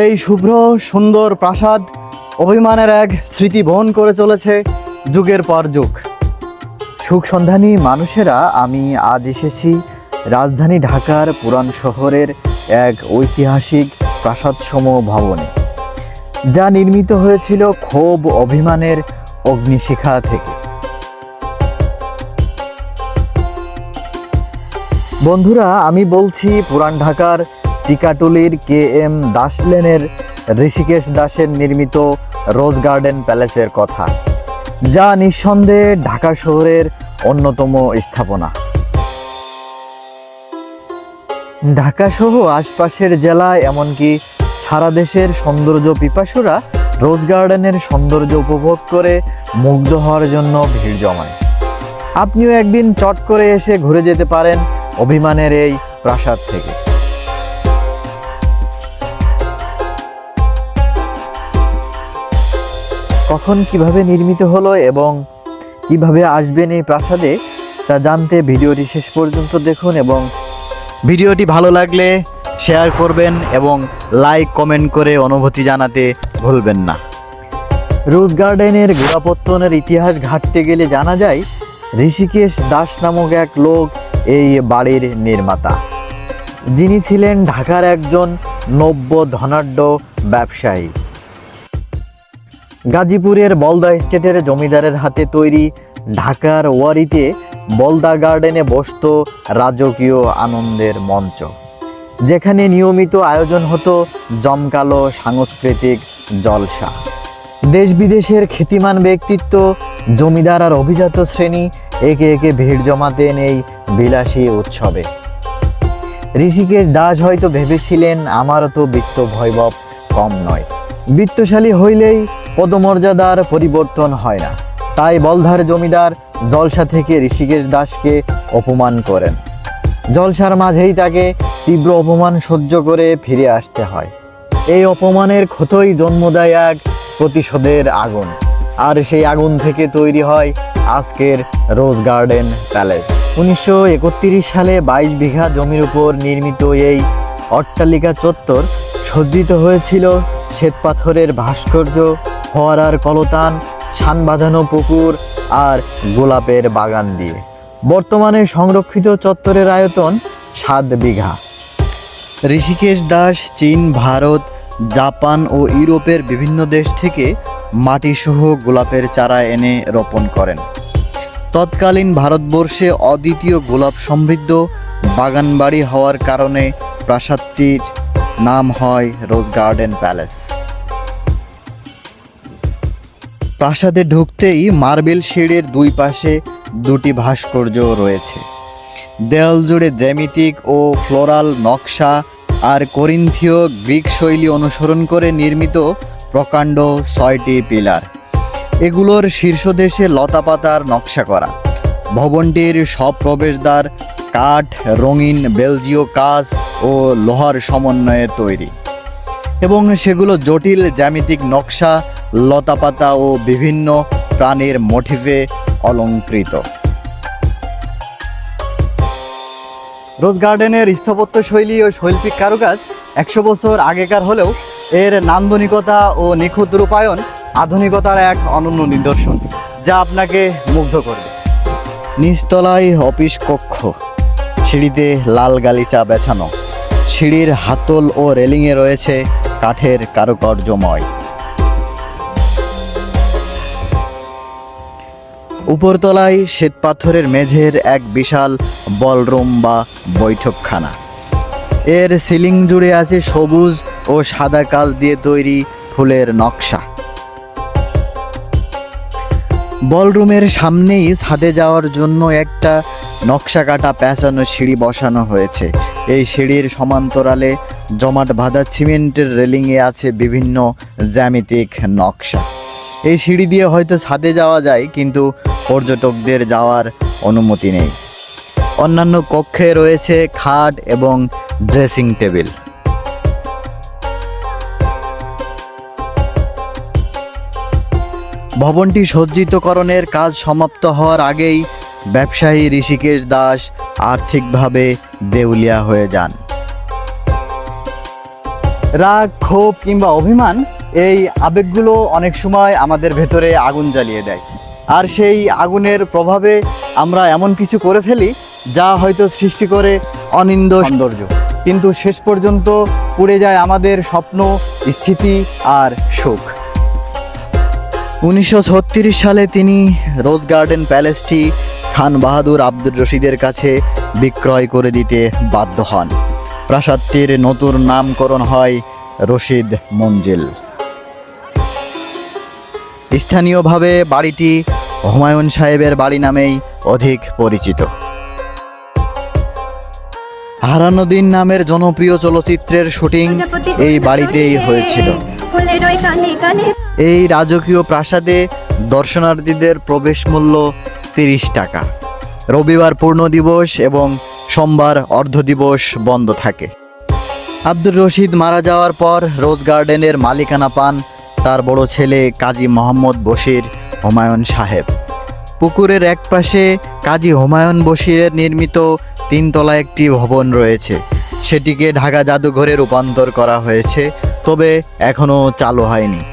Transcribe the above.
এই শুভ্র, সুন্দর প্রাসাদ অভিমানের এক স্মৃতি বহন করে চলেছে যুগের পর যুগ। সুখ সন্ধানী মানুষেরা, আমি আজ এসেছি রাজধানী ঢাকার পুরান শহরের এক ঐতিহাসিক প্রাসাদসম ভবনে, যা নির্মিত হয়েছিল ক্ষোভ অভিমানের অগ্নিশিখা থেকে। বন্ধুরা, আমি বলছি পুরান ঢাকার টিকাটুলির কে এম দাস লেনের ঋষিকেশ দাসের নির্মিত রোজ গার্ডেন প্যালেসের কথা, যা নিঃসন্দেহে ঢাকা শহরের অন্যতম স্থাপনা। ঢাকা সহ আশপাশের জেলা এমনকি সারা দেশের সৌন্দর্য পিপাসুরা রোজ গার্ডেনের সৌন্দর্য উপভোগ করে মুগ্ধ হওয়ার জন্য ভিড় জমায়। আপনিও একদিন চট করে এসে ঘুরে যেতে পারেন অভিমানের এই প্রাসাদ থেকে। কখন কীভাবে নির্মিত হলো এবং কীভাবে আসবেন এই প্রাসাদে, তা জানতে ভিডিওটি শেষ পর্যন্ত দেখুন এবং ভিডিওটি ভালো লাগলে শেয়ার করবেন এবং লাইক, কমেন্ট করে অনুভূতি জানাতে ভুলবেন না। রোজ গার্ডেনের গোড়াপত্তনের ইতিহাস ঘাঁটতে গেলে জানা যায়, ঋষিকেশ দাস নামক এক লোক এই বাড়ির নির্মাতা। যিনি ছিলেন ঢাকার একজন নব্য ধনাঢ্য ব্যবসায়ী। গাজীপুরের বলদা স্টেটের জমিদারের হাতে তৈরি ঢাকার ওয়ারিতে বলদা গার্ডেনে বসত রাজকীয় আনন্দের মঞ্চ। যেখানে নিয়মিত আয়োজন হতো জমকালো সাংস্কৃতিক জলসা। দেশ বিদেশের খ্যাতিমান ব্যক্তিত্ব, জমিদার আর অভিজাত শ্রেণি একে একে ভিড় জমাতেন এই বিলাসী উৎসবে। ঋষিকেশ দাস হয়তো ভেবেছিলেন আমারও তো বিত্ত ভৈবব কম নয়। বিত্তশালী হইলেই পদমর্যাদার পরিবর্তন হয় না। তাই বলধার জমিদার জলসা থেকে ঋষিকেশ দাসকে অপমান করেন। জলসার মাঝেই তাকে তীব্র অপমান সহ্য করে ফিরে আসতে হয়। এই অপমানের ক্ষতই জন্ম দেয় এক প্রতিশোধের আগুন। আর সেই আগুন থেকে তৈরি হয় আজকের রোজ গার্ডেন প্যালেস। উনিশশো একত্রিশ সালে বাইশ বিঘা জমির উপর নির্মিত এই অট্টালিকা চত্বর সজ্জিত হয়েছিল শ্বেতপাথরের ভাস্কর্য, ফোয়ারার কলতান শান বাঁধানো পুকুর আর গোলাপের বাগান দিয়ে। বর্তমানে সংরক্ষিত চত্বরের আয়তন সাত বিঘা। ঋষিকেশ দাস, চীন, ভারত, জাপান ও ইউরোপের বিভিন্ন দেশ থেকে মাটিসহ গোলাপের চারা এনে রোপণ করেন। তৎকালীন ভারতবর্ষে অদ্বিতীয় গোলাপ সমৃদ্ধ বাগানবাড়ি হওয়ার কারণে প্রাসাদটির নাম হয় রোজ গার্ডেন প্যালেস। প্রাসাদে ঢুকতেই মার্বেল শেডের দুই পাশে দুটি ভাস্কর্য রয়েছে। দেয়াল জুড়ে জ্যামিতিক ও ফ্লোরাল নকশা আর করিন্থীয় গ্রিক শৈলী অনুসরণ করে নির্মিত প্রকাণ্ড ছয়টি পিলার। এগুলোর শীর্ষদেশে লতাপাতার নকশা করা। ভবনটির সব প্রবেশদ্বার, কাঠ, রঙিন বেলজিয় কাজ ও লোহার সমন্বয়ে তৈরি। এবং সেগুলো জটিল জ্যামিতিক নকশা, লতাপাতা ও বিভিন্ন প্রাণীর মোটিভে অলঙ্কৃত। রোজ গার্ডেনের স্থাপত্য শৈলী ও শৈল্পিক কারুকাজ একশো বছর আগেকার হলেও এর নান্দনিকতা ও নিখুঁত রূপায়ণ আধুনিকতার এক অনন্য নিদর্শন, যা আপনাকে মুগ্ধ করবে। নিচতলায় অফিস কক্ষ। সিঁড়িতে লাল গালিচা বেছানো। সিঁড়ির হাতল ও রেলিংয়ে রয়েছে কাঠের কারুকার্যময়। উপরতলায় শ্বেতপাথরের মেঝের এক বিশাল বলরুম বা বৈঠকখানা। এর সিলিং জুড়ে আছে সবুজ ও সাদা কাজ দিয়ে তৈরি ফুলের নকশা। বলরুমের সামনেই ছাদে যাওয়ার জন্য একটা নকশা কাটা পেঁচানো সিঁড়ি বসানো হয়েছে। এই সিঁড়ির সমান্তরালে জমাট বাঁধা সিমেন্টের রেলিংয়ে আছে বিভিন্ন জ্যামিতিক নকশা। এই সিঁড়ি দিয়ে হয়তো ছাদে যাওয়া যায়, কিন্তু পর্যটকদের যাওয়ার অনুমতি নেই। অন্যান্য কক্ষে রয়েছে খাট এবং ড্রেসিং টেবিল। ভবনটি সজ্জিতকরণের কাজ সমাপ্ত হওয়ার আগেই ব্যবসায়ী ঋষিকেশ দাস আর্থিকভাবে দেউলিয়া হয়ে যান। রাগ, ক্ষোভ কিংবা অভিমান, এই আবেগগুলো অনেক সময় আমাদের ভেতরে আগুন জ্বালিয়ে দেয়। আর সেই আগুনের প্রভাবে আমরা এমন কিছু করে ফেলি যা হয়তো সৃষ্টি করে অনিন্দ সৌন্দর্য। কিন্তু শেষ পর্যন্ত পুড়ে যায় আমাদের স্বপ্ন, স্থিতি আর সুখ উনিশশো ছত্রিশ সালে তিনি রোজ গার্ডেন প্যালেসটি খান বাহাদুর আব্দুর রশিদের কাছে বিক্রয় করে দিতে বাধ্য হন। প্রাসাদটির নতুন নামকরণ হয় রশিদ মঞ্জিল। স্থানীয়ভাবে বাড়িটি হুমায়ুন সাহেবের বাড়ি নামেই অধিক পরিচিত। হারানো নামের জনপ্রিয় চলচ্চিত্রের শুটিং এই বাড়িতেই হয়েছিল। এই রাজকীয় প্রাসাদে দর্শনার্থীদের প্রবেশ মূল্য তিরিশ টাকা। রবিবার পূর্ণ দিবস এবং সোমবার অর্ধ দিবস বন্ধ থাকে। আব্দুর রশিদ মারা যাওয়ার পর রোজ গার্ডেনের মালিকানা পান তার বড় ছেলে কাজী মোহাম্মদ বশির হুমায়ুন সাহেব। পুকুরের একপাশে কাজী হুমায়ুন বশিরের নির্মিত তিনতলা একটি ভবন রয়েছে। সেটিকে ঢাকা জাদুঘরে রূপান্তর করা হয়েছে, তবে এখনও চালু হয়নি।